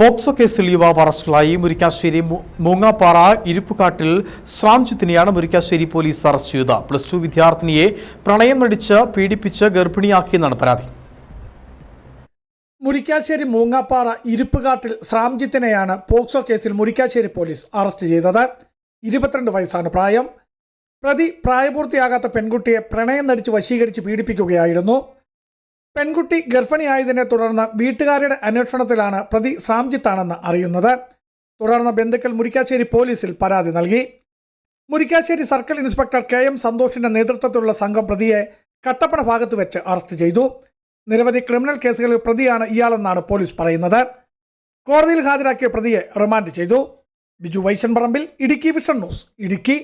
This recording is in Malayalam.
പോക്സോ കേസിൽ യുവാവ് അറസ്റ്റിലായി. മുരിക്കാശ്ശേരി മൂങ്ങാപ്പാറ ഇരുപ്പുകാട്ടിൽ ശ്രാംജിത്തിനെയാണ് മുരിക്കാശ്ശേരി പോലീസ് അറസ്റ്റ് ചെയ്തത്. പ്ലസ് ടു വിദ്യാർത്ഥിനിയെ പ്രണയം നടിച്ച് പീഡിപ്പിച്ച് ഗർഭിണിയാക്കിയെന്നാണ് പരാതി. മുരിക്കാശ്ശേരി മൂങ്ങാപ്പാറ ഇരുപ്പുകാട്ടിൽ ശ്രാംജിത്തിനെയാണ് പോക്സോ കേസിൽ മുരിക്കാശ്ശേരി പോലീസ് അറസ്റ്റ് ചെയ്തത്. ഇരുപത്തിരണ്ട് വയസ്സാണ് പ്രായം. പ്രതി പ്രായപൂർത്തിയാകാത്ത പെൺകുട്ടിയെ പ്രണയം നടിച്ച് വശീകരിച്ച് പീഡിപ്പിക്കുകയായിരുന്നു. പെൺകുട്ടി ഗർഭിണിയായതിനെ തുടർന്ന് വീട്ടുകാരുടെ അന്വേഷണത്തിലാണ് പ്രതി ശ്രാംജിത്താണെന്ന് അറിയുന്നത്. തുടർന്ന് ബന്ധുക്കൾ മുരിക്കാശ്ശേരി പോലീസിൽ പരാതി നൽകി. Murikkassery circle inspector K M സന്തോഷിന്റെ നേതൃത്വത്തിലുള്ള സംഘം പ്രതിയെ കട്ടപ്പന ഭാഗത്ത് വെച്ച് അറസ്റ്റ് ചെയ്തു. നിരവധി ക്രിമിനൽ കേസുകളിൽ പ്രതിയാണ് ഇയാളെന്നാണ് പോലീസ് പറയുന്നത്. കോടതിയിൽ ഹാജരാക്കിയ പ്രതിയെ റിമാൻഡ് ചെയ്തു. ബിജു വൈശൻ പറമ്പിൽ ഇടുക്കി വിഷൻ ന്യൂസ് ഇടുക്കി.